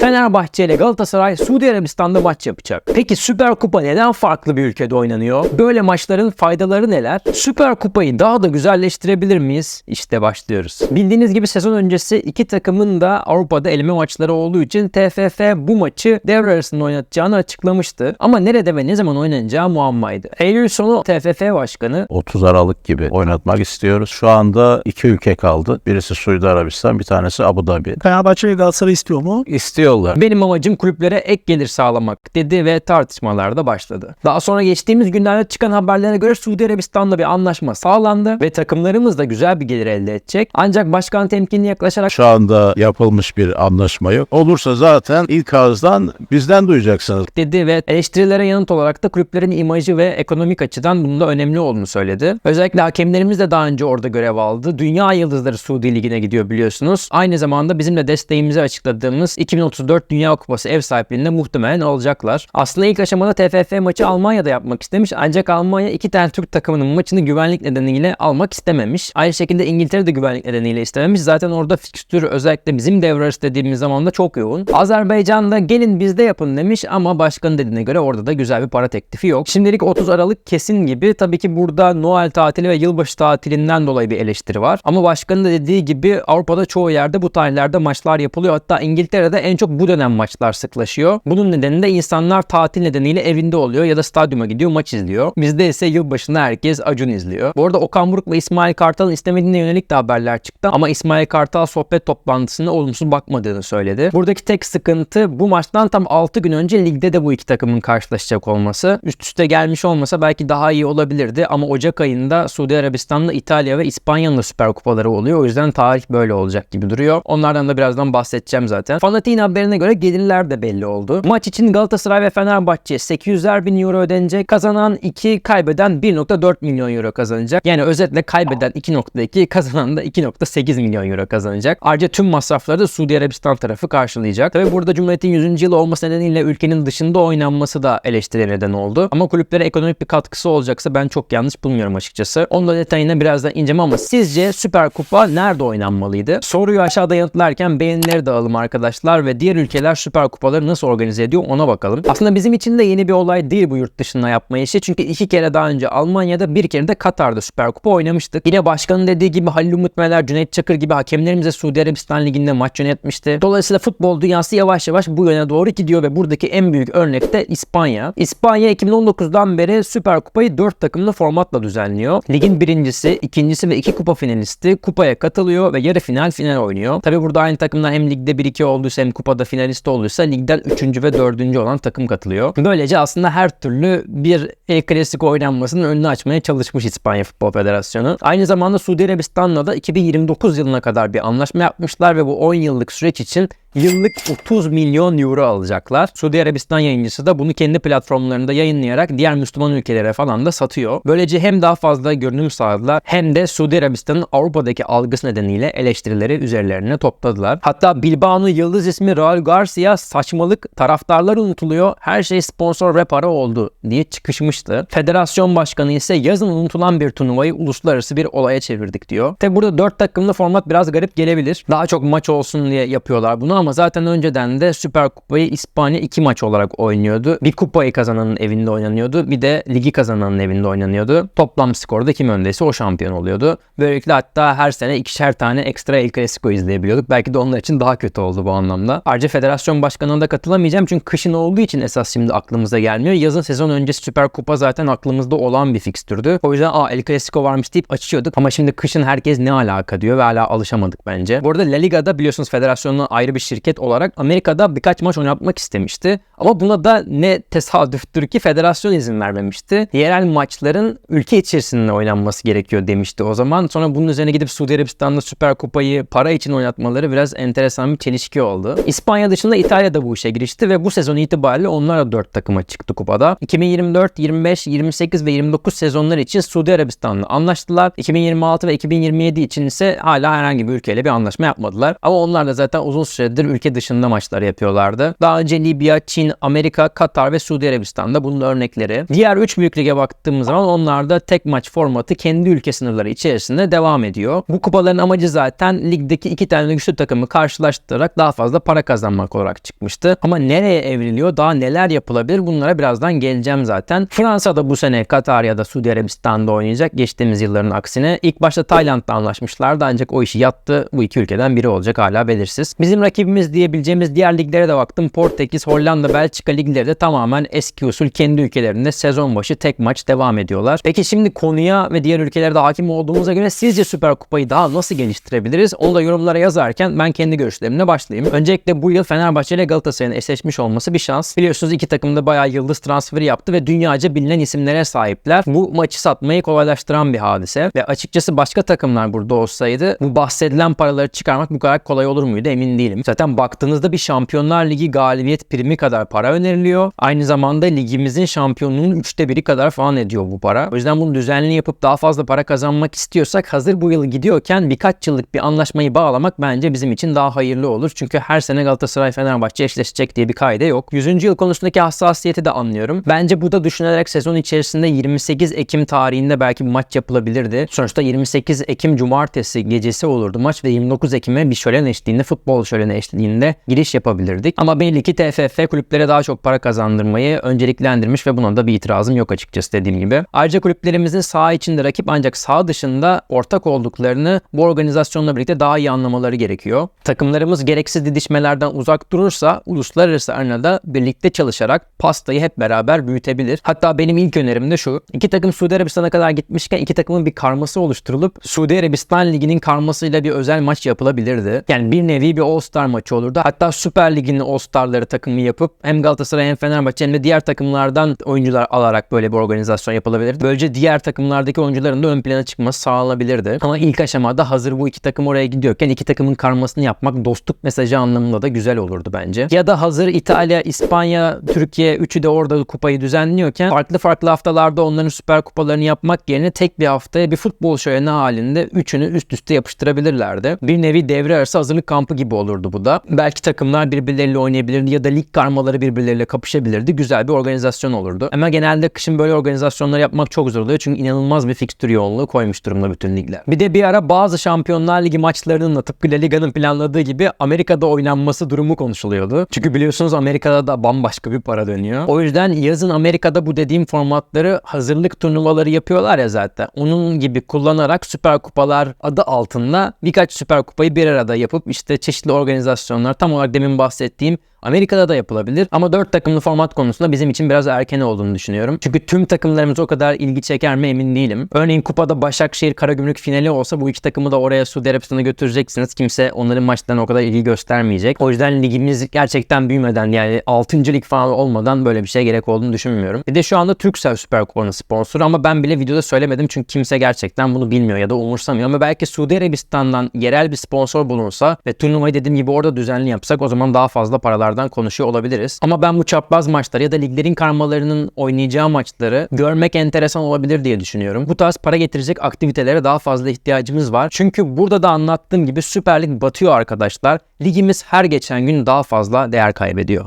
Fenerbahçe ile Galatasaray Suudi Arabistan'da maç yapacak. Peki Süper Kupa neden farklı bir ülkede oynanıyor? Böyle maçların faydaları neler? Süper Kupayı daha da güzelleştirebilir miyiz? İşte başlıyoruz. Bildiğiniz gibi sezon öncesi iki takımın da Avrupa'da eleme maçları olduğu için TFF bu maçı devre arasında oynatacağını açıklamıştı. Ama nerede ve ne zaman oynanacağı muammaydı. Eylül sonu TFF Başkanı 30 Aralık gibi oynatmak istiyoruz. Şu anda iki ülke kaldı. Birisi Suudi Arabistan, bir tanesi Abu Dhabi. Fenerbahçe ve Galatasaray istiyor mu? İstiyorlar. Benim amacım kulüplere ek gelir sağlamak dedi ve tartışmalar da başladı. Daha sonra geçtiğimiz günlerde çıkan haberlere göre Suudi Arabistan'la bir anlaşma sağlandı ve takımlarımız da güzel bir gelir elde edecek. Ancak başkan temkinli yaklaşarak Şu anda yapılmış bir anlaşma yok. Olursa zaten ilk ağızdan bizden duyacaksınız. dedi ve eleştirilere yanıt olarak da kulüplerin imajı ve ekonomik açıdan bunun da önemli olduğunu söyledi. Özellikle hakemlerimiz de daha önce orada görev aldı. Dünya yıldızları Suudi Ligi'ne gidiyor biliyorsunuz. Aynı zamanda bizim de desteğimizi açıkladığımız 2034 Dünya Kupası ev sahipliğinde muhtemelen olacaklar. Aslında ilk aşamada TFF maçı Almanya'da yapmak istemiş ancak Almanya iki tane Türk takımının maçını güvenlik nedeniyle almak istememiş. Aynı şekilde İngiltere de güvenlik nedeniyle istememiş. Zaten orada fikstür özellikle bizim devre dediğimiz zaman da çok yoğun. Azerbaycan da gelin bizde yapın demiş ama başkanın dediğine göre orada da güzel bir para teklifi yok. Şimdilik 30 Aralık kesin gibi. Tabii ki burada Noel tatili ve yılbaşı tatilinden dolayı bir eleştiri var. Ama başkanın da dediği gibi Avrupa'da çoğu yerde bu tarihlerde maçlar yapılıyor. Hatta İngiltere'de en çok bu dönem maçlar sıklaşıyor. Bunun nedeni de insanlar tatil nedeniyle evinde oluyor ya da stadyuma gidiyor maç izliyor. Bizde ise yılbaşında herkes Acun izliyor. Bu arada Okan Buruk ve İsmail Kartal'ın istemediğine yönelik de haberler çıktı ama İsmail Kartal sohbet toplantısına olumsuz bakmadığını söyledi. Buradaki tek sıkıntı bu maçtan tam 6 gün önce ligde de bu iki takımın karşılaşacak olması. Üst üste gelmiş olmasa belki daha iyi olabilirdi ama Ocak ayında Suudi Arabistan'la İtalya ve İspanya'nın da süper kupaları oluyor. O yüzden tarih böyle olacak gibi duruyor. Onlardan da birazdan bahsedeceğim zaten. Fanatik'in haberine göre gelirler de belli oldu. Maç için Galatasaray ve Fenerbahçe 800'er bin euro ödenecek. Kazanan 2, kaybeden 1.4 milyon euro kazanacak. Yani özetle kaybeden 2.2, kazanan da 2.8 milyon euro kazanacak. Ayrıca tüm masrafları da Suudi Arabistan tarafı karşılayacak. Tabi burada Cumhuriyet'in 100. yılı olması nedeniyle ülkenin dışında oynanması da eleştiri neden oldu. Ama kulüplere ekonomik bir katkısı olacaksa ben çok yanlış bulmuyorum açıkçası. Onun da detayına birazdan ineceğim ama sizce Süper Kupa nerede oynanmalıydı? Soruyu aşağıda yanıtlarken beğenileri de alalım arkadaşlar ve diğer ülkeler Süper Kupaları nasıl organize ediyor ona bakalım. Aslında bizim için de yeni bir olay değil bu yurt dışında yapma işi. Çünkü iki kere daha önce Almanya'da bir kere de Katar'da Süper Kupa oynamıştık. Yine başkanın dediği gibi Halil Umut Meler, Cüneyt Çakır gibi hakemlerimize Suudi Arabistan Ligi'nde maç yönetmişti. Dolayısıyla futbol dünyası yavaş yavaş bu yöne doğru gidiyor ve buradaki en büyük örnek de İspanya. İspanya 2019'dan beri Süper Kupayı 4 takımlı formatla düzenliyor. Ligin birincisi, ikincisi ve iki kupa finalisti kupaya katılıyor ve yarı final final oynuyor. Tabi burada aynı takımlar hem ligde 1-2 olduysa hem kupada finalist olduysa ligden 3. ve 4. olan takım katılıyor. Böylece aslında her türlü bir El Clasico oynanmasının önünü açmaya çalışmış İspanya Futbol Federasyonu. Aynı zamanda Suudi Arabistan'la da 2029 yılına kadar bir anlaşma yapmışlar ve bu 10 yıllık süreç için yıllık 30 milyon euro alacaklar. Suudi Arabistan yayıncısı da bunu kendi platformlarında yayınlayarak diğer Müslüman ülkelere falan da satıyor. Böylece hem daha fazla görünüm sağladılar hem de Suudi Arabistan'ın Avrupa'daki algısı nedeniyle eleştirileri üzerlerine topladılar. Hatta Bilbao'nun yıldız ismi Raul Garcia saçmalık taraftarlar unutuluyor her şey sponsor ve para oldu diye çıkışmıştı. Federasyon başkanı ise yazın unutulan bir turnuvayı uluslararası bir olaya çevirdik diyor. Tabi burada 4 takımlı format biraz garip gelebilir. Daha çok maç olsun diye yapıyorlar bunu ama zaten önceden de Süper Kupayı İspanya iki maç olarak oynuyordu. Bir kupayı kazananın evinde oynanıyordu. Bir de ligi kazananın evinde oynanıyordu. Toplam skorda kim öndeyse o şampiyon oluyordu. Böylelikle hatta her sene ikişer tane ekstra El Clasico izleyebiliyorduk. Belki de onlar için daha kötü oldu bu anlamda. Ayrıca federasyon başkanına da katılamayacağım çünkü kışın olduğu için esas şimdi aklımıza gelmiyor. Yazın sezon öncesi Süper Kupa zaten aklımızda olan bir fikstürdü. O yüzden aa El Clasico varmış deyip açıyorduk. Ama şimdi kışın herkes ne alaka diyor ve hala alışamadık bence. Bu arada La Liga'da biliyorsunuz federasyonun ayrı bir şirket olarak Amerika'da birkaç maç oynatmak istemişti. Ama buna da ne tesadüftür ki federasyon izin vermemişti. Yerel maçların ülke içerisinde oynanması gerekiyor demişti o zaman. Sonra bunun üzerine gidip Suudi Arabistan'da Süper Kupayı para için oynatmaları biraz enteresan bir çelişki oldu. İspanya dışında İtalya da bu işe girişti ve bu sezon itibariyle onlar da 4 takıma çıktı kupada. 2024, 25, 28 ve 29 sezonlar için Suudi Arabistan'la anlaştılar. 2026 ve 2027 için ise hala herhangi bir ülkeyle bir anlaşma yapmadılar. Ama onlar da zaten uzun süredir senedir ülke dışında maçlar yapıyorlardı. Daha önce Libya, Çin, Amerika, Katar ve Suudi Arabistan'da bunun örnekleri. Diğer 3 büyük lige baktığımız zaman onlarda tek maç formatı kendi ülke sınırları içerisinde devam ediyor. Bu kupaların amacı zaten ligdeki iki tane güçlü takımı karşılaştırarak daha fazla para kazanmak olarak çıkmıştı. Ama nereye evriliyor? Daha neler yapılabilir? Bunlara birazdan geleceğim zaten. Fransa'da bu sene Katar ya da Suudi Arabistan'da oynayacak. Geçtiğimiz yılların aksine. İlk başta Tayland'da anlaşmışlardı ancak o işi yattı. Bu iki ülkeden biri olacak hala belirsiz. Bizim rakibimiz diyebileceğimiz diğer liglere de baktım. Portekiz, Hollanda, Belçika ligleri de tamamen eski usul kendi ülkelerinde sezon başı tek maç devam ediyorlar. Peki şimdi konuya ve diğer ülkelerde hakim olduğumuza göre sizce Süper Kupayı daha nasıl geliştirebiliriz? Onu da yorumlara yazarken ben kendi görüşlerimle başlayayım. Öncelikle bu yıl Fenerbahçe ile Galatasaray'ın eşleşmiş olması bir şans. Biliyorsunuz iki takım da bayağı yıldız transferi yaptı ve dünyaca bilinen isimlere sahipler. Bu maçı satmayı kolaylaştıran bir hadise ve açıkçası başka takımlar burada olsaydı bu bahsedilen paraları çıkarmak bu kadar kolay olur muydu emin değilim. Zaten baktığınızda bir Şampiyonlar Ligi galibiyet primi kadar para öneriliyor. Aynı zamanda ligimizin şampiyonluğunun üçte biri kadar falan ediyor bu para. O yüzden bunu düzenli yapıp daha fazla para kazanmak istiyorsak hazır bu yıl gidiyorken birkaç yıllık bir anlaşmayı bağlamak bence bizim için daha hayırlı olur. Çünkü her sene Galatasaray Fenerbahçe eşleşecek diye bir kaide yok. 100. yıl konusundaki hassasiyeti de anlıyorum. Bence bu da düşünülerek sezon içerisinde 28 Ekim tarihinde belki bir maç yapılabilirdi. Sonuçta 28 Ekim cumartesi gecesi olurdu maç ve 29 Ekim'e bir şölen eşliğinde futbol şöleni eşliğinde giriş yapabilirdik. Ama belli ki TFF kulüplere daha çok para kazandırmayı önceliklendirmiş ve buna da bir itirazım yok açıkçası dediğim gibi. Ayrıca kulüplerimizin saha içinde rakip ancak saha dışında ortak olduklarını bu organizasyonla birlikte daha iyi anlamaları gerekiyor. Takımlarımız gereksiz didişmelerden uzak durursa uluslararası arenada birlikte çalışarak pastayı hep beraber büyütebilir. Hatta benim ilk önerim de şu. İki takım Suudi Arabistan'a kadar gitmişken iki takımın bir karması oluşturulup Suudi Arabistan Ligi'nin karmasıyla bir özel maç yapılabilirdi. Yani bir nevi bir All-Star maçı olurdu. Hatta Süper Lig'in All-Star'ları takımı yapıp hem Galatasaray hem Fenerbahçe hem de diğer takımlardan oyuncular alarak böyle bir organizasyon yapılabilirdi. Böylece diğer takımlardaki oyuncuların da ön plana çıkması sağlanabilirdi. Ama ilk aşamada hazır bu iki takım oraya gidiyorken iki takımın karmasını yapmak dostluk mesajı anlamında da güzel olurdu bence. Ya da hazır İtalya, İspanya, Türkiye üçü de orada kupayı düzenliyorken farklı farklı haftalarda onların süper kupalarını yapmak yerine tek bir haftaya bir futbol şöleni halinde üçünü üst üste yapıştırabilirlerdi. Bir nevi devre arası hazırlık kampı gibi olurdu bu da. Belki takımlar birbirleriyle oynayabilirdi ya da lig karmaları birbirleriyle kapışabilirdi. Güzel bir organizasyon olurdu. Ama genelde kışın böyle organizasyonlar yapmak çok zor oluyor. Çünkü inanılmaz bir fikstür yoğunluğu koymuş durumda bütün ligler. Bir de bir ara bazı Şampiyonlar Ligi maçlarının da tıpkı La Liga'nın planladığı gibi Amerika'da oynanması durumu konuşuluyordu. Çünkü biliyorsunuz Amerika'da da bambaşka bir para dönüyor. O yüzden yazın Amerika'da bu dediğim formatları hazırlık turnuvaları yapıyorlar ya zaten. Onun gibi kullanarak Süper Kupalar adı altında birkaç Süper Kupayı bir arada yapıp işte çeşitli organizasyonlar tam olarak demin bahsettiğim Amerika'da da yapılabilir ama 4 takımlı format konusunda bizim için biraz erken olduğunu düşünüyorum. Çünkü tüm takımlarımız o kadar ilgi çeker mi emin değilim. Örneğin kupada Başakşehir Karagümrük finali olsa bu iki takımı da oraya Suudi Arabistan'a götüreceksiniz. Kimse onların maçlarına o kadar ilgi göstermeyecek. O yüzden ligimiz gerçekten büyümeden yani 6. lig falan olmadan böyle bir şeye gerek olduğunu düşünmüyorum. Bir de şu anda Turkcell Süper Kupa'nın sponsoru ama ben bile videoda söylemedim çünkü kimse gerçekten bunu bilmiyor ya da umursamıyor. Ama belki Suudi Arabistan'dan yerel bir sponsor bulunsa ve turnuvayı dediğim gibi orada düzenli yapsak o zaman daha fazla paralar maçlardan konuşuyor olabiliriz. Ama ben bu çapraz maçları ya da liglerin karmalarının oynayacağı maçları görmek enteresan olabilir diye düşünüyorum. Bu tarz para getirecek aktivitelere daha fazla ihtiyacımız var. Çünkü burada da anlattığım gibi Süper Lig batıyor arkadaşlar. Ligimiz her geçen gün daha fazla değer kaybediyor.